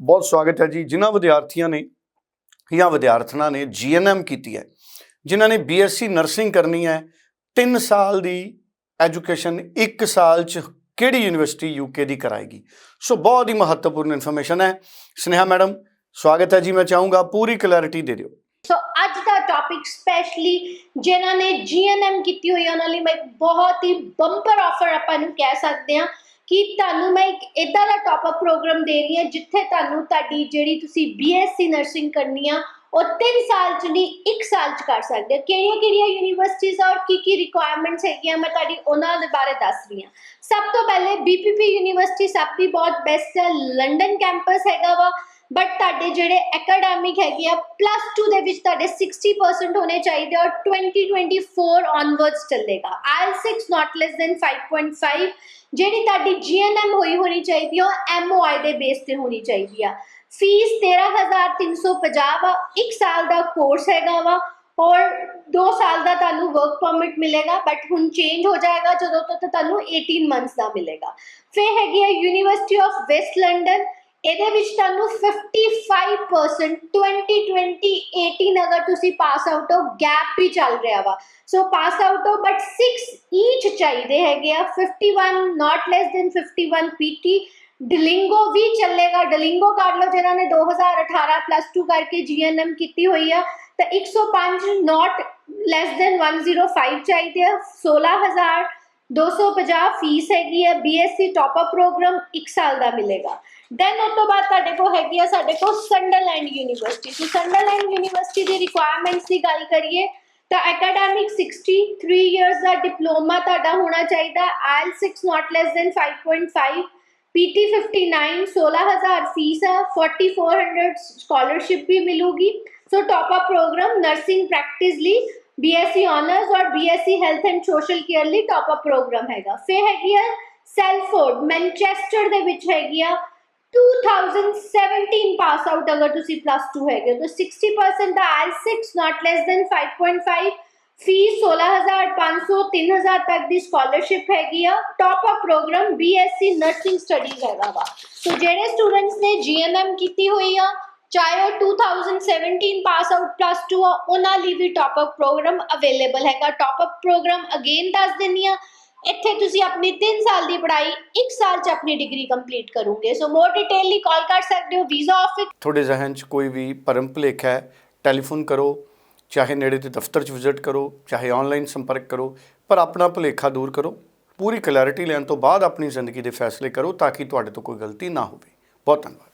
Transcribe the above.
ਬਹੁਤ ਸਵਾਗਤ ਹੈ ਜੀ। ਜਿਨ੍ਹਾਂ ਵਿਦਿਆਰਥੀਆਂ ਨੇ ਜਾਂ ਵਿਦਿਆਰਥਣਾਂ ਨੇ ਜੀਐਨਐਮ ਕੀਤੀ ਹੈ ਜਿਨ੍ਹਾਂ ਨੇ ਬੀਐਸਸੀ ਨਰਸਿੰਗ ਕਰਨੀ ਹੈ 3 ਸਾਲ ਦੀ ਐਜੂਕੇਸ਼ਨ 1 ਸਾਲ ਚ ਕਿਹੜੀ ਯੂਨੀਵਰਸਿਟੀ ਯੂਕੇ ਦੀ ਕਰਾਏਗੀ? ਸੋ ਬਹੁਤ ਹੀ ਮਹੱਤਵਪੂਰਨ ਇਨਫੋਰਮੇਸ਼ਨ ਹੈ। ਸਨੇਹਾ ਮੈਡਮ ਸਵਾਗਤ ਹੈ ਜੀ ਮੈਂ ਚਾਹੂੰਗਾ ਪੂਰੀ ਕਲੈਰਿਟੀ ਦੇ ਦਿਓ। ਸੋ ਅੱਜ ਦਾ ਟੌਪਿਕ ਸਪੈਸ਼ਲੀ ਜਿਨ੍ਹਾਂ ਨੇ ਜੀਐਨਐਮ ਕੀਤੀ ਹੋਈ ਹੈ, ਉਹਨਾਂ ਲਈ ਮੈਂ ਬਹੁਤ ਹੀ ਬੰਪਰ ਆਫਰ ਆਪਾਂ ਨੂੰ ਕਹਿ ਸਕਦੇ ਹਾਂ। ਕਿ ਤੁਹਾਨੂੰ ਮੈਂ ਇੱਕ ਇਦਾਂ ਦਾ ਟੌਪ ਅਪ ਪ੍ਰੋਗਰਾਮ ਦੇ ਰਹੀ ਹਾਂ ਜਿੱਥੇ ਤੁਹਾਨੂੰ ਤੁਹਾਡੀ ਜਿਹੜੀ ਤੁਸੀਂ ਬੀਐਸਸੀ ਨਰਸਿੰਗ ਕਰਨੀ ਆ, ਉਹ 3 ਸਾਲ ਚ ਨਹੀਂ 1 ਸਾਲ ਚ ਕਰ ਸਕਦੇ ਹੋ ਕਿਹੜੀਆਂ ਕਿਹੜੀਆਂ ਯੂਨੀਵਰਸਿਟੀਆਂ ਔਰ ਕੀ ਕੀ ਰਿਕੁਆਇਰਮੈਂਟਸ ਹੈਗੀਆਂ ਮੈਂ ਤੁਹਾਡੀ ਉਹਨਾਂ ਦੇ ਬਾਰੇ ਦੱਸ ਰਹੀ ਹਾਂ। ਸਭ ਤੋਂ ਪਹਿਲੇ ਬੀਪੀਪੀ ਯੂਨੀਵਰਸਿਟੀ ਸਭ ਦੀ ਬਹੁਤ ਬੈਸਟ ਹੈ। ਲੰਡਨ ਕੈਂਪਸ ਹੈਗਾ ਵਾ। ਬਟ ਤੁਹਾਡੇ ਜਿਹੜੇ ਐਕੈਡੈਮਿਕ ਹੈਗੇ ਆ ਪਲੱਸ 2 ਦੇ ਵਿੱਚ ਤੁਹਾਡੇ 60% ਹੋਣੇ ਚਾਹੀਦੇ ਔਰ 2024 onwards ਚੱਲੇਗਾ। IELTS 6 not less than 5.5 ਜਿਹੜੀ ਤੁਹਾਡੀ GNM ਹੋਈ ਹੋਣੀ ਚਾਹੀਦੀ ਆ, ਉਹ MOI ਦੇ ਬੇਸ ਤੇ ਹੋਣੀ ਚਾਹੀਦੀ ਆ। ਫੀਸ 13350 ਵਾ 1 ਸਾਲ ਦਾ ਕੋਰਸ ਹੈਗਾ ਵਾ ਔਰ 2 ਸਾਲ ਦਾ ਤੁਹਾਨੂੰ ਵਰਕ ਪਰਮਿਟ ਮਿਲੇਗਾ ਬਟ ਹੁਣ ਚੇਂਜ ਹੋ ਜਾਏਗਾ ਜਦੋਂ ਤੋਂ ਤੁਹਾਨੂੰ 18 ਮੰਥਸ ਦਾ ਮਿਲੇਗਾ। ਫਿਰ ਹੈਗੀ ਆ ਯੂਨੀਵਰਸਿਟੀ ਆਫ ਵੈਸਟ ਲੰਡਨ ਇਹਦੇ ਵਿੱਚ ਤੁਹਾਨੂੰ 55% 2020 18 ਅਗਰ ਤੁਸੀਂ ਪਾਸ ਆਊਟ ਹੋ ਗੈਪ ਵੀ ਚੱਲ ਰਿਹਾ ਵਾ। ਸੋ ਪਾਸ ਆਊਟ ਹੋ ਬਟ 6 ਈਚ ਚਾਹੀਦੇ ਹੈਗੇ ਆ। 51 ਨਾਟ ਲੈਸ ਦੈਨ 51 ਪੀਟੀ ਡਲਿੰਗੋ ਵੀ ਚੱਲੇਗਾ। ਡਲਿੰਗੋ ਕਰ ਲਓ, ਜਿਨ੍ਹਾਂ ਨੇ 2018 ਪਲੱਸ 2 ਕਰਕੇ ਜੀਐਨਐਮ ਕੀਤੀ ਹੋਈ ਆ। ਤਾਂ 105 ਨਾਟ ਲੈਸ ਦੈਨ 105 ਚਾਹੀਦੇ ਆ। 16000 250 ਫੀਸ ਹੈਗੀ ਹੈ ਬੀਐਸਸੀ ਟਾਪ ਅਪ ਪ੍ਰੋਗਰਾਮ 1 ਸਾਲ ਦਾ ਮਿਲੇਗਾ। ਦੈਨ ਉਸ ਤੋਂ ਬਾਅਦ ਤੁਹਾਡੇ ਕੋਲ ਹੈਗੀ ਆ, ਸਾਡੇ ਕੋਲ Sunderland university so Sunderland university ਦੀ ਰਿਕੁਆਇਰਮੈਂਟਸ ਦੀ ਗੱਲ ਕਰੀਏ, ਤਾਂ ਐਕੈਡੈਮਿਕ 63 ਇਅਰਸ ਦਾ ਡਿਪਲੋਮਾ ਤੁਹਾਡਾ ਹੋਣਾ ਚਾਹੀਦਾ। ਆਇਲ 6 not less than 5.5 PT 59 16000 fees ਹੈ 4400 ਸਕਾਲਰਸ਼ਿਪ ਵੀ ਮਿਲੂਗੀ। So top up program nursing practice ਲਈ BSc ਆਨਰਸ ਔਰ BSc health and social care ਲਈ ਟਾਪ ਅਪ ਪ੍ਰੋਗਰਾਮ ਹੈਗਾ। ਫਿਰ ਹੈਗੀ ਆ ਸੈਲਫੋਰਡ ਮੈਨਚੈਸਟਰ ਦੇ ਵਿੱਚ ਹੈਗੀ ਆ। 2017 ਪਾਸ ਆਊਟ ਅਗਰ ਤੁਸੀਂ ਪਲੱਸ 2 ਹੈਗੇ ਹੋ, ਤਾਂ 60% ਦਾ IELTS 6 not less 5.5 ਫੀਸ 16500 3000 ਤੱਕ ਦੀ ਸਕਾਲਰਸ਼ਿਪ ਹੈਗੀ ਆ। Top up program BSc nursing studies ਹੈਗਾ ਵਾ। ਸੋ ਜਿਹੜੇ ਸਟੂਡੈਂਟਸ ਨੇ GNM ਕੀਤੀ ਹੋਈ ਆ ਚਾਹੇ ਉਹ 2017 ਪਾਸ ਆਊਟ ਪਲੱਸ 2 ਆ, ਉਹਨਾਂ ਲਈ ਵੀ ਟਾਪ ਅਪ ਪ੍ਰੋਗਰਾਮ ਅਵੇਲੇਬਲ ਹੈਗਾ। ਟਾਪ ਅਪ ਪ੍ਰੋਗਰਾਮ ਅਗੇਨ ਦੱਸ ਦਿੰਨੀ ਆ ਇੱਥੇ ਤੁਸੀਂ ਆਪਣੀ 3 ਸਾਲ ਦੀ ਪੜ੍ਹਾਈ 1 ਸਾਲ ਚ ਆਪਣੀ ਡਿਗਰੀ ਕੰਪਲੀਟ ਕਰੋਗੇ। ਸੋ ਮੋਰ ਡਿਟੇਲ ਲਈ ਕਾਲ ਕਰ ਸਕਦੇ ਹੋ ਵੀਜ਼ਾ ਆਫਿਸ ਤੁਹਾਡੇ ਜ਼ਿਹਨ 'ਚ ਕੋਈ ਵੀ ਭਰਮ ਭੁਲੇਖਾ ਹੈ ਟੈਲੀਫੋਨ ਕਰੋ, ਚਾਹੇ ਨੇੜੇ ਦੇ ਦਫ਼ਤਰ 'ਚ ਵਿਜ਼ਿਟ ਕਰੋ, ਚਾਹੇ ਆਨਲਾਈਨ ਸੰਪਰਕ ਕਰੋ, ਪਰ ਆਪਣਾ ਭੁਲੇਖਾ ਦੂਰ ਕਰੋ। ਪੂਰੀ ਕਲੈਰਿਟੀ ਲੈਣ ਤੋਂ ਬਾਅਦ ਆਪਣੀ ਜ਼ਿੰਦਗੀ ਦੇ ਫੈਸਲੇ ਕਰੋ, ਤਾਂ ਕਿ ਤੁਹਾਡੇ ਤੋਂ ਕੋਈ ਗਲਤੀ ਨਾ ਹੋਵੇ। ਬਹੁਤ ਧੰਨਵਾਦ।